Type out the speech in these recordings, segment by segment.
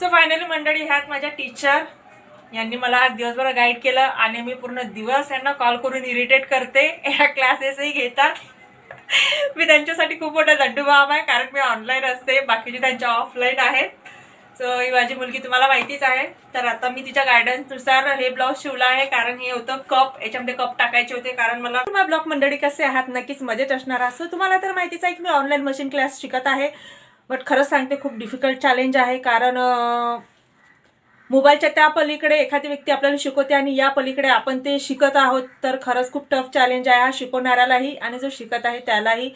So finally मंडळी ह्यात माझ्या टीचर यांनी मला आज दिवसभर गाईड केलं आणि मी पूर्ण दिवस यांना कॉल करून इरिटेट करते. ह्या क्लासेसही घेतात. मी त्यांच्यासाठी खूप मोठा दंडूभाव आहे कारण मी ऑनलाईन असते बाकीचे त्यांच्या ऑफलाईन आहेत. सो ही माझी मुलगी तुम्हाला माहितीच आहे. तर आता मी तिच्या गायडन्सनुसार हे ब्लाऊज शिवला आहे कारण हे होतं कप याच्यामध्ये कप टाकायचे होते कारण मला तुम्हाला ब्लॉग मंडळी कसे आहात नक्कीच मजेत असणार असं तुम्हाला तर माहितीच आहे की मी ऑनलाईन मशीन क्लास शिकत आहे. बट खरंच सांगते खूप डिफिकल्ट चॅलेंज आहे. कारण मोबाईलच्या त्या पलीकडे एखादी व्यक्ती आपल्याला शिकवते आणि या पलीकडे आपण ते शिकत आहोत तर खरंच खूप टफ चॅलेंज आहे हा शिकवणाऱ्यालाही आणि जो शिकत आहे त्यालाही.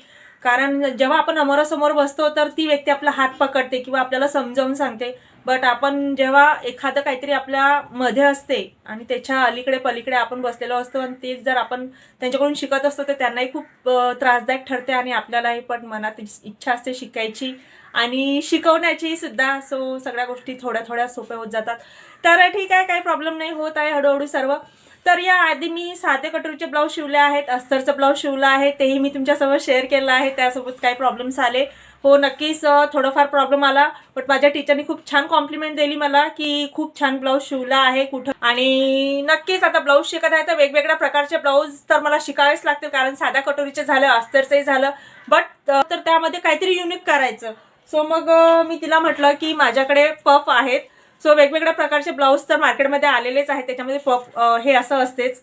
कारण जेव्हा आपण अमोरासमोर बसतो तर ती व्यक्ती आपला हात पकडते किंवा आपल्याला समजावून सांगते. बट आपण जेव्हा एखादं काहीतरी आपल्या मध्ये असते आणि त्याच्या अलीकडे पलीकडे आपण बसलेलो असतो आणि तेच जर आपण त्यांच्याकडून शिकत असतो तर त्यांनाही खूप त्रासदायक ठरते आणि आपल्यालाही पण मनात इच्छा असते शिकायची. आणि शिकवण्याची सुद्धा सो सगळ्या गोष्टी थोड्या थोड्या सोप्या होत जातात. तर ठीक आहे काही प्रॉब्लेम नाही होत आहे हळूहळू सर्व. तर या आधी मी साधे कटोरीचे ब्लाऊज शिवले आहेत अस्तरचं ब्लाऊज शिवलं आहे तेही मी तुमच्यासोबत शेअर केलं आहे त्यासोबत काही प्रॉब्लेम्स आले. हो नक्कीच थोडंफार प्रॉब्लेम आला बट माझ्या टीचरनी खूप छान कॉम्प्लिमेंट दिली मला की खूप छान ब्लाऊज शिवला आहे कुठं. आणि नक्कीच आता ब्लाऊज शिकत आहे तर वेगवेगळ्या प्रकारचे ब्लाऊज तर मला शिकावेच लागतील कारण साध्या कटोरीचे झालं अस्तरचंही झालं. बट तर त्यामध्ये काहीतरी युनिक करायचं. सो मग मी तिला म्हटलं की माझ्याकडे पफ आहेत. सो वेगवेगळ्या प्रकारचे ब्लाऊज तर मार्केटमध्ये आलेलेच आहेत. त्याच्यामध्ये पफ हे असं असतेच.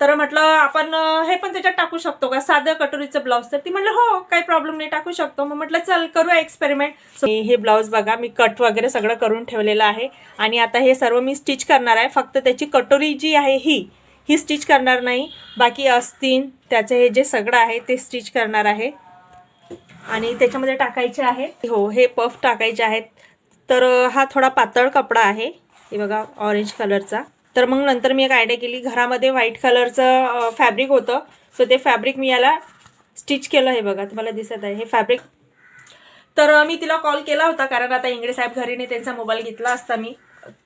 तर म्हटलं आपण हे पण त्याच्यात टाकू शकतो का? साधं कटोरीचं ब्लाऊज तर. ती म्हटलं हो काही प्रॉब्लेम नाही टाकू शकतो. मग म्हटलं चल करूया एक्सपेरिमेंट सो हे ब्लाऊज बघा मी कट वगैरे सगळं करून ठेवलेलं आहे. आणि आता हे सर्व मी स्टिच करणार आहे. फक्त त्याची कटोरी जी आहे ही ही स्टिच करणार नाही. बाकी अस्तीन त्याचं हे जे सगळं आहे ते स्टिच करणार आहे. आणि त्याच्यामध्ये टाकायचे आहे. हो हे पफ टाकायचे आहेत. तर हा थोडा पातळ कपडा आहे. हे बघा ऑरेंज कलरचा तर मग नंतर मी एक आयडिया केली. घरामध्ये व्हाईट कलरचं फॅब्रिक होतं. सो ते फॅब्रिक मी याला स्टिच केलं हे बघा. तुम्हाला दिसत आहे हे फॅब्रिक तर मी तिला कॉल केला होता. कारण आता इंगडे साहेब घरी नाही त्यांचा मोबाईल घेतला असता मी.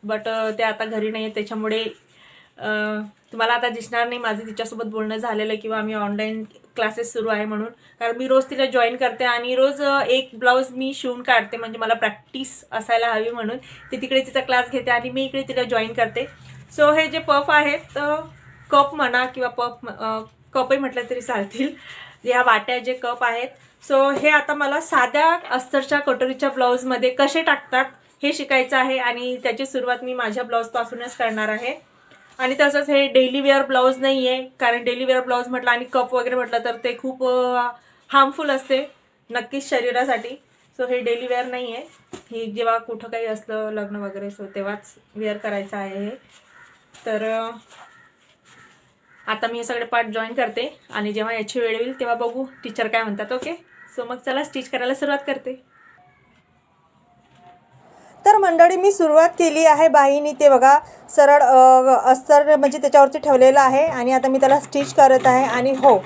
बट ते आता घरी नाही आहेत त्याच्यामुळे तुम्हाला आता दिसणार नाही. माझं तिच्यासोबत बोलणं झालेलं किंवा आम्ही ऑनलाईन क्लासेस सुरू आहे म्हणून. कारण मी रोज तिला जॉईन करते आणि रोज एक ब्लाऊज मी शिवून काढते म्हणजे मला प्रॅक्टिस असायला हवी म्हणून. ती तिकडे तिचा क्लास घेते आणि मी इकडे तिला जॉईन करते. सो हे जे पफ आहेत कप म्हणा किंवा पफ कपही म्हटलं तरी चालतील. ह्या वाट्या जे कप आहेत. सो हे आता मला साध्या अस्तरच्या कटोरीच्या ब्लाऊजमध्ये कसे टाकतात हे शिकायचं आहे आणि त्याची सुरुवात मी माझ्या ब्लाऊजपासूनच करणार आहे. आणि तसंच हे डेली वेअर ब्लाऊज नाही आहे कारण डेली वेअर ब्लाऊज म्हटलं आणि कप वगैरे म्हटलं तर ते खूप हार्मफुल असते नक्कीच शरीरासाठी. सो हे डेली वेअर नाही आहे ही जेव्हा कुठं काही असलं लग्न वगैरे सो तेव्हाच वेअर करायचं आहे. हे तर आता मी हे सगळे पार्ट जॉईन करते आणि जेव्हा याची वेळ येईल तेव्हा बघू. टीचर काय म्हणतात ओके सो मग चला स्टिच करायला सुरुवात करते. तर मंडळी मी सुरुवात केली आहे बाईनी ते बघा सरळ अस्तर म्हणजे त्याच्यावरती ठेवलेलं आहे आणि आता मी त्याला स्टिच करत आहे आणि हो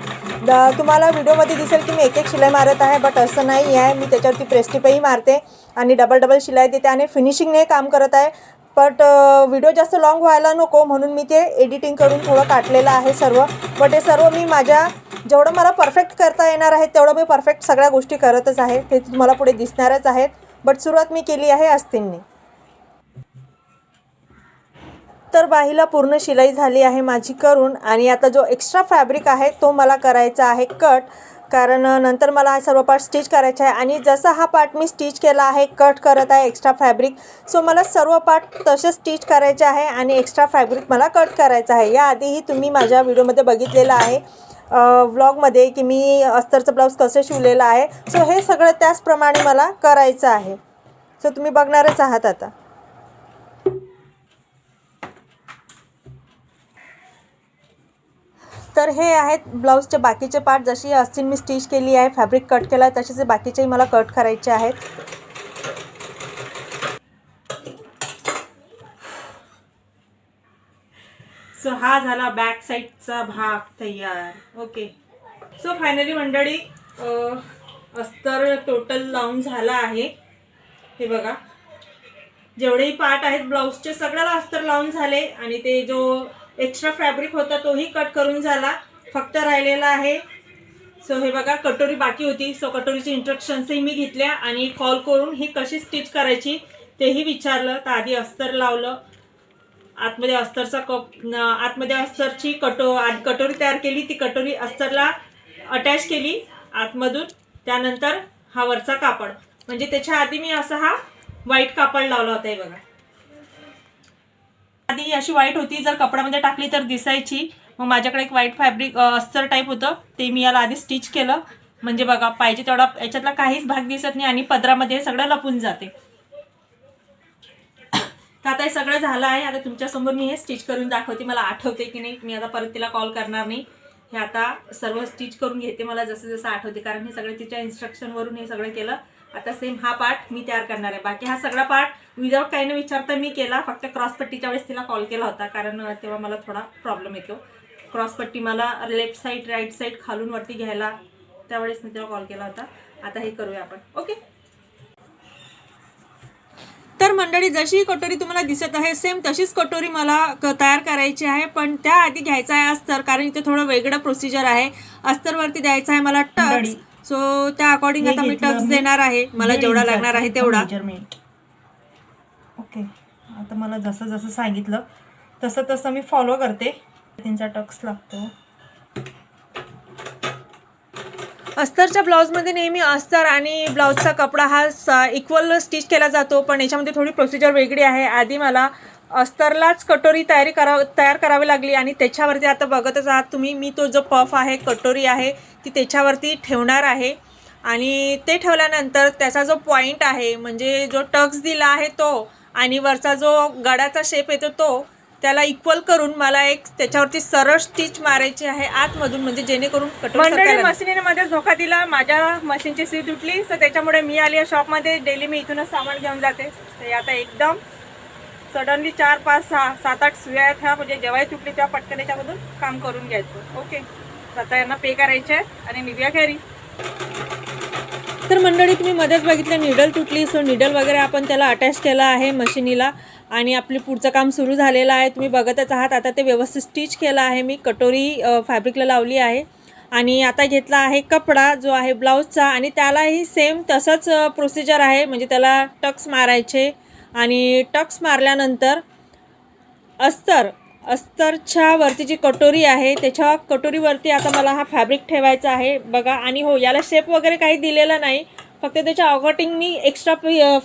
द- तुम्हाला व्हिडिओमध्ये दिसेल की मी एक एक शिलाई मारत आहे बट असं नाही आहे. मी त्याच्यावरती प्रेस्टिपही मारते आणि डबल डबल शिलाई देते आणि फिनिशिंगने काम करत आहे. बट व्हिडिओ जास्त लॉंग व्हायला नको म्हणून मी ते एडिटिंग करून थोडं काटलेलं आहे सर्व. बट हे सर्व मी माझ्या जेवढं मला परफेक्ट करता येणार आहे तेवढं मी परफेक्ट सगळ्या गोष्टी करतच आहे. ते तुम्हाला पुढे दिसणारच आहेत. बट सुरुवात मी केली आहे अस्तींनी तर बाहीला पूर्ण शिलाई झाली आहे माझी करून आणि आता जो एक्स्ट्रा फॅब्रिक आहे तो मला करायचा आहे कट कारण नंतर मला हा सर्व पार्ट स्टिच करायचा आहे आणि जसा हा पार्ट मी स्टिच केला आहे कट करत आहे एक्स्ट्रा फॅब्रिक सो मला सर्व पार्ट तसे स्टिच करायचे आहे आणि एक्स्ट्रा फॅब्रिक मला कट करायचं आहे. याआधीही तुम्ही माझ्या व्हिडिओमध्ये बघितलेलं आहे. व्लॉगमध्ये की मी अस्तरचं ब्लाऊज कसं शिवलेलं आहे. सो हे सगळं त्याचप्रमाणे मला करायचं आहे. सो तुम्ही बघणारच आहात आता. तर हे आहेत ब्लाऊजचे बाकीचे पार्ट जशी अस्थिन मी स्टिच केली आहे फॅब्रिक कट केला आहे तसेच बाकीचेही मला कट करायचे आहेत. सो हा झाला बॅक साईडचा भाग तयार. ओके सो फायनली मंडळी अस्तर टोटल लावून झाला आहे. हे बघा. जेवढेही पार्ट आहेत ब्लाऊजचे सगळ्याला अस्तर लावून झाले आणि ते जो एक्स्ट्रा फॅब्रिक होता तोही कट करून झाला. फक्त राहिलेला आहे. सो हे बघा कटोरी बाकी होती. सो कटोरीची इंस्ट्रक्शन्सही मी घेतल्या आणि कॉल करून ही कशी स्टिच करायची तेही विचारलं. तर आधी अस्तर लावलं. आतमध्ये अस्तरचा कप आतमध्ये अस्तरची कटो आधी कटोरी तयार केली ती कटोरी अस्तरला अटॅच केली आतमधून. त्यानंतर हा वरचा कापड. म्हणजे त्याच्या आधी मी असा हा व्हाईट कापड लावला होता हे बघा. आधी अशी व्हाईट होती जर कपड्यामध्ये टाकली तर दिसायची. मग माझ्याकडे एक व्हाईट फॅब्रिक अस्तर टाईप होतं. ते मी याला आधी स्टिच केलं. म्हणजे बघा पाहिजे तेवढा याच्यातला काहीच भाग दिसत नाही आणि पदरामध्ये सगळं लपून जाते. तर आता हे सगळं झालं आहे. आता तुमच्यासमोर मी हे स्टिच करून दाखवते. मला आठवते की नाही. मी आता परत तिला कॉल करणार नाही. हे आता सर्व स्टिच करून घेते. मला जसं जसं आठवते. कारण हे सगळं तिच्या इन्स्ट्रक्शनवरून हे सगळं केलं. आता सेम हा पार्ट मी तयार करणार आहे. बाकी हा सगळा पार्ट विदाऊट काही न विचारता मी केला. फक्त क्रॉसपट्टीच्या वेळेस तिला कॉल केला होता. कारण तेव्हा मला थोडा प्रॉब्लेम येतो. क्रॉसपट्टी मला लेफ्ट साईड राईट साईड खालून वरती घ्यायला त्यावेळेस मी तिला कॉल केला होता. आता हे करूया आपण. ओके तर मंडळी जशी कटोरी तुम्हाला दिसत आहे सेम तशीच कटोरी मला तयार करायची आहे. पण त्याआधी घ्यायचं आहे अस्तर कारण इथे थोडं वेगळं प्रोसिजर आहे. अस्तरवरती द्यायचं आहे मला टक्स. सो त्या अकॉर्डिंग आता मी टक्स देणार आहे. मला जेवढा लागणार आहे तेवढा. ओके आता मला जसं जसं सांगितलं तसं तसं मी फॉलो करते. त्यांचा टक्स लागतो. अस्तरच्या ब्लाऊजमध्ये नेहमी अस्तर आणि ब्लाऊजचा कपडा हा इक्वल स्टिच केला जातो पण याच्यामध्ये थोडी प्रोसिजर वेगळी आहे. आधी मला अस्तरलाच कटोरी तयारी करा तयार करावी लागली आणि त्याच्यावरती आता बघतच आहात तुम्ही मी तो जो पफ आहे कटोरी आहे ती त्याच्यावरती ठेवणार आहे. आणि ते ठेवल्यानंतर त्याचा जो पॉईंट आहे म्हणजे जो टक्स दिला आहे तो आणि वरचा जो गडाचा शेप येतो तो त्याला इक्वल करून मला एक त्याच्यावरती सरळ स्टिच मारायची आहे आतमधून म्हणजे जेणेकरून मंडळी. मशीनीने मध्ये धोका दिला माझ्या मशीनची सीट तुटली तर त्याच्यामुळे मी आली आहे शॉपमध्ये डेली मी इथूनच सामान घेऊन जाते. ते आता एकदम सडनली चार पाच सहा सात आठ सुया ह्या म्हणजे जेव्हाही तुटली तेव्हा पटकन याच्यामधून काम करून घ्यायचं. ओके आता यांना पे करायचे आहेत आणि निघूया घरी. तर मंडळी तुम्ही मध्येच बघितलं निडल तुटली. सो निडल वगैरे आपण त्याला अटॅच केलं आहे मशिनीला. आणि आपली पुढचं काम सुरू झालेलं आहे. तुम्ही बघतच आहात आता ते व्यवस्थित स्टिच केलं आहे मी. कटोरी फॅब्रिकला लावली आहे. आणि आता घेतला आहे कपडा जो आहे ब्लाऊजचा आणि त्यालाही सेम तसंच प्रोसिजर आहे. म्हणजे त्याला टक्स मारायचे. आणि टक्स मारल्यानंतर अस्तर अस्तरच्या वरती जी कटोरी आहे त्याच्या कटोरीवरती आता मला हा फॅब्रिक ठेवायचा आहे. बघा आणि हो याला शेप वगैरे काही दिलेला नाही. फक्त त्याच्या अकॉर्डिंग मी एक्स्ट्रा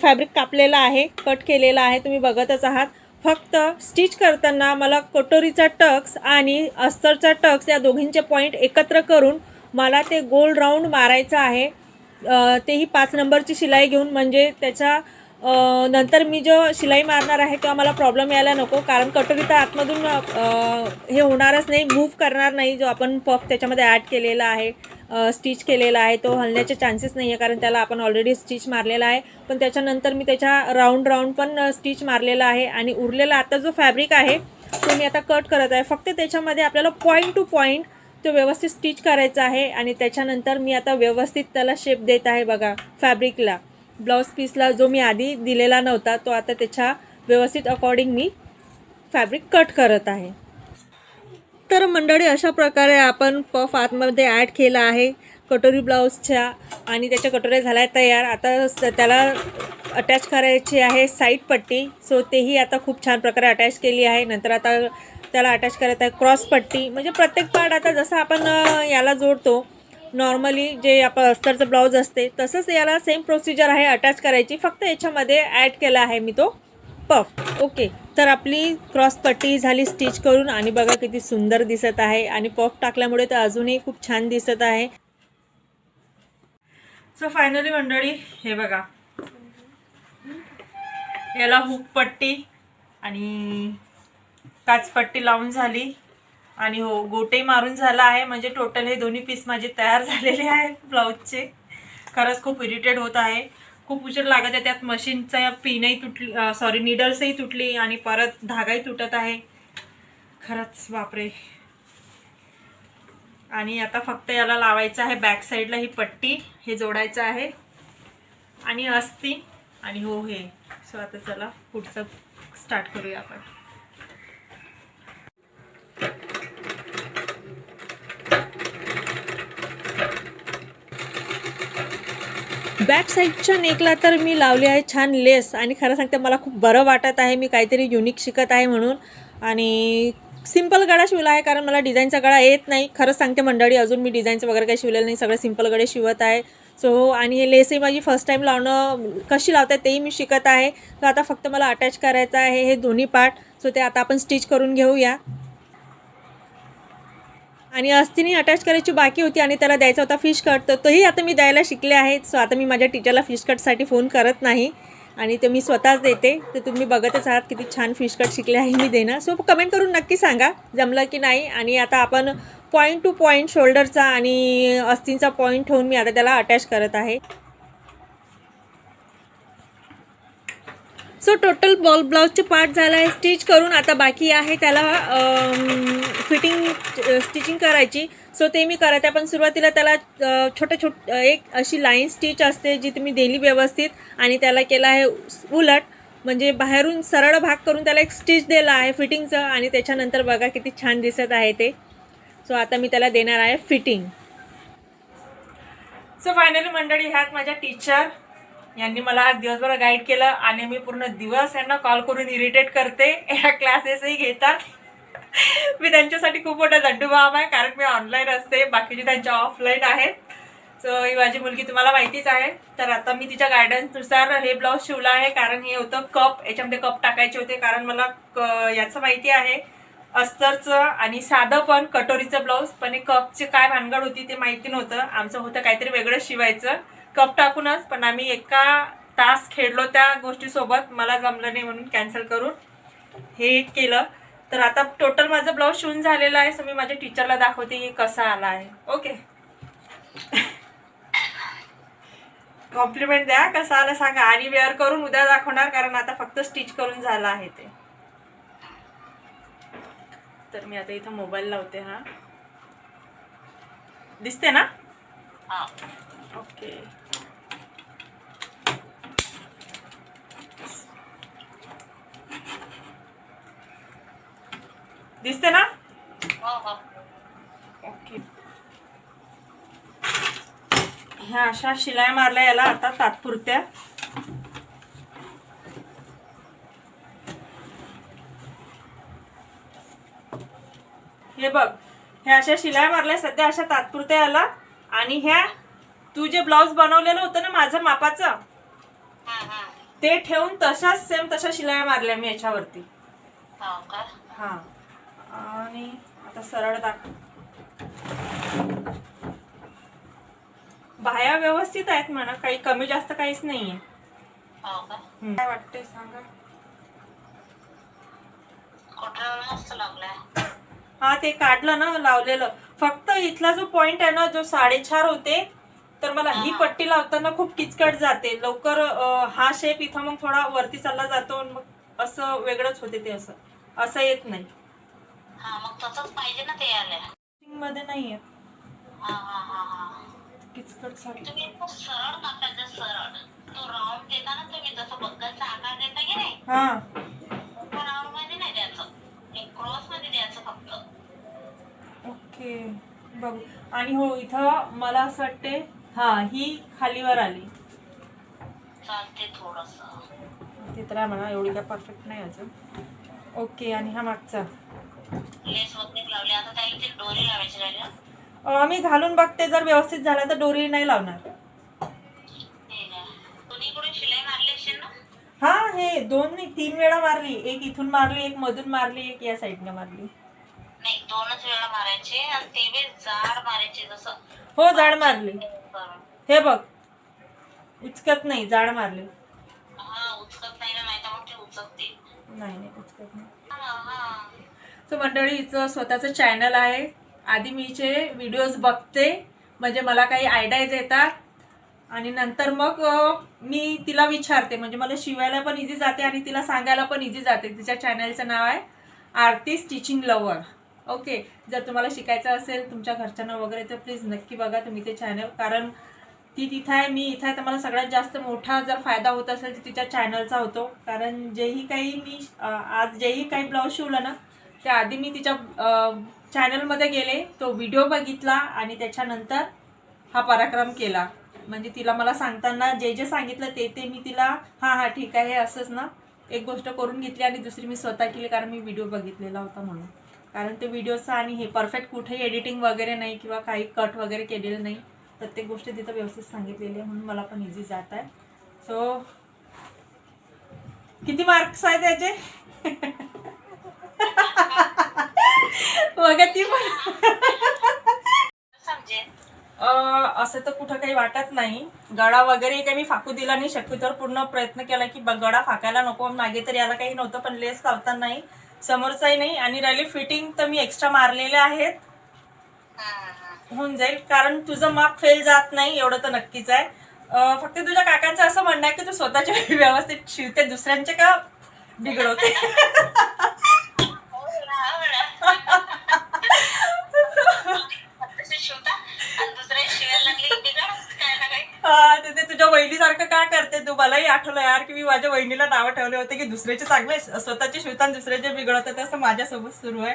फॅब्रिक कापलेला आहे कट केलेला आहे. तुम्ही बघतच आहात. फक्त स्टिच करताना मला कटोरीचा टक्स आणि अस्तरचा टक्स या दोघींचे पॉईंट एकत्र करून मला ते गोल राऊंड मारायचं आहे. तेही पाच नंबरची शिलाई घेऊन म्हणजे त्याच्या नंतर मी जो शिलाई मारणार आहे तेव्हा मला प्रॉब्लेम यायला नको कारण कटोरी तर आतमधून हे होणारच नाही मूव्ह करणार नाही जो आपण पफ त्याच्यामध्ये ॲड केलेला आहे स्टिच केलेला आहे तो हलण्याचे चान्सेस नाही आहे कारण त्याला आपण ऑलरेडी स्टिच मारलेला आहे. पण त्याच्यानंतर मी त्याच्या राऊंड राऊंड पण स्टिच मारलेला आहे आणि उरलेला आता जो फॅब्रिक आहे तो मी आता कट करत आहे. फक्त त्याच्यामध्ये आपल्याला पॉईंट टू पॉईंट तो व्यवस्थित स्टिच करायचा आहे आणि त्याच्यानंतर मी आता व्यवस्थित त्याला शेप देत आहे बघा फॅब्रिकला ब्लाऊज पीसला जो मी आधी दिलेला नव्हता तो आता त्याच्या व्यवस्थित अकॉर्डिंग मी फॅब्रिक कट करत आहे. तर मंडळी अशा प्रकारे आपण पफ आतमध्ये ॲड केला आहे कटोरी ब्लाऊजच्या आणि त्याच्या कटोऱ्या झाल्या तयार. आता स- त्याला अटॅच करायची आहे साईड पट्टी सो तेही आता खूप छान प्रकारे अटॅच केली आहे. नंतर आता त्याला अटॅच करायचं आहे क्रॉस पट्टी. म्हणजे प्रत्येक पार्ट आता जसं आपण याला जोडतो नॉर्मली जे आपण अस्तरचं ब्लाऊज असते तसंच याला सेम प्रोसिजर आहे अटॅच करायची. फक्त याच्यामध्ये ॲड केला आहे मी तो पफ ओके तर आपली क्रॉस पट्टी झाली स्टिच करून आणि बघा किती सुंदर दिसत आहे. आणि पफ टाकल्यामुळे तर अजूनही खूप छान दिसत आहे. सो फायनली मंडळी हे बघा. याला हुक पट्टी आणि काचपट्टी लावून झाली. आणि हो गोटे मारून झाला आहे. म्हणजे टोटल हे दोन्ही पीस माझे तयार झालेले आहेत ब्लाऊजचे. खरंच खूप इरिटेड होत आहे. खूप उशीर लागत आहे. त्यात मशीनचा पिनही तुटली सॉरी निडल्सही तुटली आणि परत धागाही तुटत आहे. खरंच बापरे. आणि आता फक्त याला लावायचं आहे. बॅक साईडला ही पट्टी हे जोडायचं आहे. आणि अस्ती आणि हो हे. सो आता चला पुढचं स्टार्ट करूया आपण. बॅक साईडच्या नेकला तर मी लावली आहे छान लेस आणि खरं सांगते मला खूप बरं वाटत आहे. मी काहीतरी युनिक शिकत आहे म्हणून. आणि सिंपल गळा शिवला आहे कारण मला डिझाईनचा गळा येत नाही. खरंच सांगते मंडळी अजून मी डिझाईनचं वगैरे काही शिवलेलं नाही. सगळं सिंपल गळे शिवत आहे. सो आणि हे लेसही माझी फर्स्ट टाईम लावणं कशी लावतात तेही मी शिकत आहे. तर आता फक्त मला अटॅच करायचं आहे हे दोन्ही पार्ट सो ते आता आपण स्टिच करून घेऊया. आणि अस्तीने अटॅच करायची बाकी होती आणि त्याला द्यायचा होता फिश कट तर तोही आता मी द्यायला शिकले आहे सो आता मी माझ्या टीचरला फिश कटसाठी फोन करत नाही. आणि ते मी स्वतःच देते. तर तुम्ही बघतच आहात किती छान फिश कट शिकले आहे मी देणं. सो कमेंट करून नक्की सांगा जमलं की नाही. आणि आता आपण पॉईंट टू पॉईंट शोल्डरचा आणि अस्तींचा पॉईंट ठेवून मी आता त्याला अटॅच करत आहे. सो टोटल बॉल ब्लाऊजचे पार्ट झाला आहे. स्टिच करून आता बाकी आहे. त्याला फिटिंग स्टिचिंग करायची. सो ते मी करत आहे पण सुरुवातीला त्याला अ, छोटं छोट एक अशी लाईन स्टिच असते जी तुम्ही दिली व्यवस्थित आणि त्याला केलं आहे उलट. म्हणजे बाहेरून सरळ भाग करून त्याला एक स्टिच दिला आहे फिटिंगचं आणि त्याच्यानंतर बघा किती छान दिसत आहे ते. सो आता मी त्याला देणार आहे फिटिंग सो फायनली मंडळी ह्यात माझ्या टीचर यांनी मला आज दिवसभर गाईड केलं आणि मी पूर्ण दिवस यांना कॉल करून इरिटेट करते. ह्या क्लासेसही घेतात. मी त्यांच्यासाठी खूप मोठा दंडूभाव आहे कारण मी ऑनलाईन असते. बाकीचे त्यांच्या ऑफलाईन आहेत. सो ही माझी मुलगी तुम्हाला माहितीच आहे. तर आता मी तिच्या गायडन्सनुसार हे ब्लाऊज शिवला आहे कारण हे होतं कप याच्यामध्ये कप टाकायचे होते कारण मला क- याचं माहिती आहे. अस्तरचं आणि साधं पण कटोरीचं ब्लाऊज पण हे कपची काय भानगड होती ते माहिती नव्हतं. आमचं होतं काहीतरी वेगळं शिवायचं. कप टाकूनच पण आम्ही एका तास खेळलो त्या गोष्टीसोबत. मला जमलं नाही म्हणून कॅन्सल करून हे केलं. तर आता टोटल माझं ब्लाऊज शिवून झालेलं आहे सो मी माझ्या टीचरला दाखवते की कसा आला आहे ओके कॉम्प्लिमेंट द्या कसा आला सांगा. आणि वेअर करून उद्या दाखवणार कारण आता फक्त स्टिच करून झालं आहे ते. तर मी आता इथं मोबाईल लावते हा. दिसते ना? ओके दिसते ना? ओके. ह्या अशा शिलाई मारल्या याला आता तात्पुरत्या. हे बघ ह्या अशा शिलाई मारल्या सध्या अशा तात्पुरत्या याला. आणि ह्या तू जे ब्लाऊज बनवलेलं होतं ना माझं मापाचं ते ठेवून तशाच सेम तशा शिलाई मारल्या मी याच्यावरती. हा. आणि आता सरळ दाख बाया व्यवस्थित आहेत म्हणा काही कमी जास्त काहीच नाहीये. हम्म. काय वाटतंय सांगा? हा ते काढलं ना लावलेलं. फक्त इथला जो पॉइंट आहे ना जो साडेचार होते तर मला ही पट्टी लावताना खूप किचकट जाते. लवकर हा शेप इथं मग थोडा वरती चालला जातो मग असं वेगळंच होते ते असं. असं येत नाही. हा मग तसंच पाहिजे ना ते आल्या मध्ये नाहीये. हा हा हा हा. किचकटसाठी तुम्ही एकदम सरळ कापायचा सरळ. तो राऊंड देता ना तुम्ही जसं बग्गाचा आकार देता की नाही? हा. तो राऊंडमध्ये नाही द्यायचं. एक क्रॉसमध्ये द्यायचं फक्त. ओके. बघू. आणि हो इथं मला असं वाटते हा ही खालीवर आली. चालते थोडस. ते तर आहे म्हणा एवढी काय परफेक्ट नाही अजून. ओके आणि हा मागचा. लेस वगैरे लावली? आता त्याला ते डोरी लावायची राहिली ना. अं, मी घालून बघते जर व्यवस्थित झाला तर डोरी नाही लावणार. शिलाई मारली असेल ना? हा हे दोन नाही तीन वेळा मारली. एक इथून मारली एक मधून मारली एक या साईडने मारली. नाही दोनच वेळा मारायचे आणि ते बी जाड मारायचे जसं. हो जाड मारली. करून हे बघ. उचकत नाही जाड मारली. हा उचकत नाही ना नाही तर मग ते उचकते नाही नाही उचकत नाही. हा हा. तर मंडळी हिचं स्वतःचं चॅनल आहे. आधी मी हिचे व्हिडिओज बघते. म्हणजे मला काही आयडियाज येतात. आणि नंतर मग मी तिला विचारते. म्हणजे मला शिवायला पण इझी जाते आणि तिला सांगायला पण इझी जाते. तिच्या चॅनलचं नाव आहे आरती स्टिचिंग लवर ओके जर तुम्हाला शिकायचं असेल तुमच्या घरच्यांना वगैरे तर प्लीज नक्की बघा तुम्ही ते चॅनल कारण ती तिथं आहे मी इथं आहे तर मला सगळ्यात जास्त मोठा जर फायदा होत असेल तर तिच्या चॅनलचा होतो. कारण जेही काही मी आज जेही काही ब्लाऊज शिवलं ना त्याआधी मी तिच्या चॅनलमध्ये गेले तो व्हिडिओ बघितला आणि त्याच्यानंतर हा पराक्रम केला. म्हणजे तिला मला सांगताना जे जे सांगितलं ते ते मी तिला हां हां ठीक आहे असंच ना एक गोष्ट करून घेतली आणि दुसरी मी स्वतः केली कारण मी व्हिडिओ बघितलेला होता म्हणून. कारण ते व्हिडिओचं आणि हे परफेक्ट कुठेही एडिटिंग वगैरे नाही किंवा काही कट वगैरे केलेलं नाही. प्रत्येक गोष्ट तिथं व्यवस्थित सांगितलेली आहे म्हणून मला पण इझी जात आहे. सो किती मार्क्स आहेत त्याचे बघा ती पण. असं तर कुठं काही वाटत नाही. गळा वगैरे काही मी फाकू दिला नाही. शक्यतोवर पूर्ण प्रयत्न केला की गळा फाकायला नको. मागे तर याला काही नव्हतं पण लेस लावता नाही. समोरचाही नाही. आणि राहिली फिटिंग तर मी एक्स्ट्रा मारलेले आहेत. होऊन जाईल. कारण तुझं माप फेल जात नाही. एवढं तर नक्कीच आहे. फक्त तुझ्या काकांचं असं म्हणणं आहे की तू स्वतःचे व्यवस्थित शिवते. दुसऱ्यांचे का बिघडवते तसे शिवता आणि दुसरे शिवायला लागले की बिघडच काय ना काही हा, ते ते तुझ्या वहिनीसारखं का करते तू? मलाही आठवलं यार की मी माझ्या वहिनीला नावं ठेवले होते की दुसऱ्याचे चांगले स्वतःचे शिवताना दुसऱ्याचे बिघडवतात असं माझ्यासोबत सुरू आहे.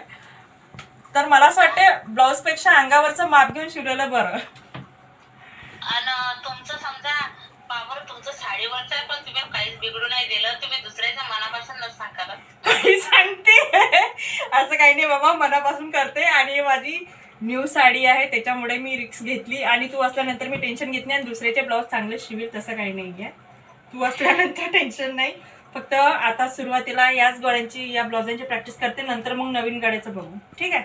तर मला असं वाटते ब्लाऊजपेक्षा अंगावरचं माप घेऊन शिवलेलं बरं. आणि तुमचं समजा बाबर तुमचं साडीवरचं आहे पण तुम्ही काहीच बिघडू नाही दिलं. तुम्ही दुसऱ्याच्या मनापासून न सांगा मी सांगते. असं काही नाही बाबा मनापासून करते. आणि माझी न्यू साडी आहे त्याच्यामुळे मी रिक्स घेतली आणि तू असल्यानंतर मी टेन्शन घेत नाही आणि दुसऱ्याचे ब्लाऊज चांगले शिवेल तसं काही नाही आहे तू असल्यानंतर टेन्शन नाही. फक्त आता सुरुवातीला याच गळ्यांची या ब्लाउजांची प्रॅक्टिस करते नंतर मग नवीन गळ्याचं बघू. ठीक आहे?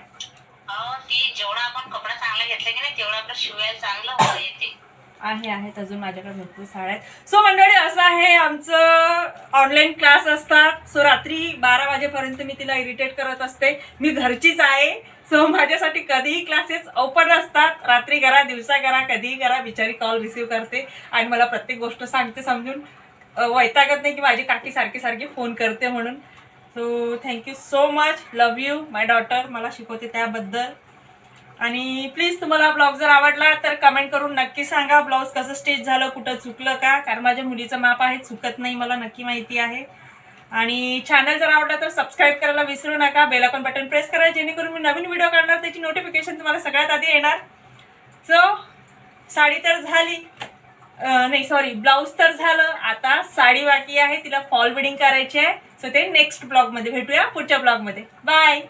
ती जेवढा आपण कपडा चांगला घेतला की नाही तेवढं आपलं शिवायला चांगलं होतं येते. आहे आहेत अजून माझ्याकडे भरपूर साड्या आहेत. सो मंडळी असं आहे आमचं ऑनलाईन क्लास असतात. सो रात्री बारा वाजेपर्यंत मी तिला इरिटेट करत असते. मी घरचीच आहे. सो माझ्यासाठी कधीही क्लासेस ओपन असतात रात्री करा दिवसा करा कधीही करा. बिचारी कॉल रिसीव्ह करते. आणि मला प्रत्येक गोष्ट सांगते समजून. वैतागत नाही की माझी काकी सारखी सारखी फोन करते म्हणून. So thank you so much love you my daughter मला शिकवते त्याबद्दल. आणि प्लीज तुम्हाला ब्लॉग जर आवडला तर कमेंट करून नक्की सांगा. ब्लाऊज कसं स्टिच झालं कुठं चुकलं का? कारण माझ्या मुलीचं माप आहे चुकत नाही मला नक्की माहिती आहे. आणि चॅनल जर आवडला तर सबस्क्राईब करायला विसरू नका. बेलाकॉन बटन प्रेस करा जेणेकरून मी नवीन व्हिडिओ काढणार त्याची नोटिफिकेशन तुम्हाला सगळ्यात आधी येणार. सो साडी तर झाली. नाही सॉरी ब्लाऊज तर झालं. आता साडी बाकी आहे तिला फॉल बिडिंग करायची आहे. सो ते नेक्स्ट ब्लॉगमध्ये भेटूया पुढच्या ब्लॉगमध्ये बाय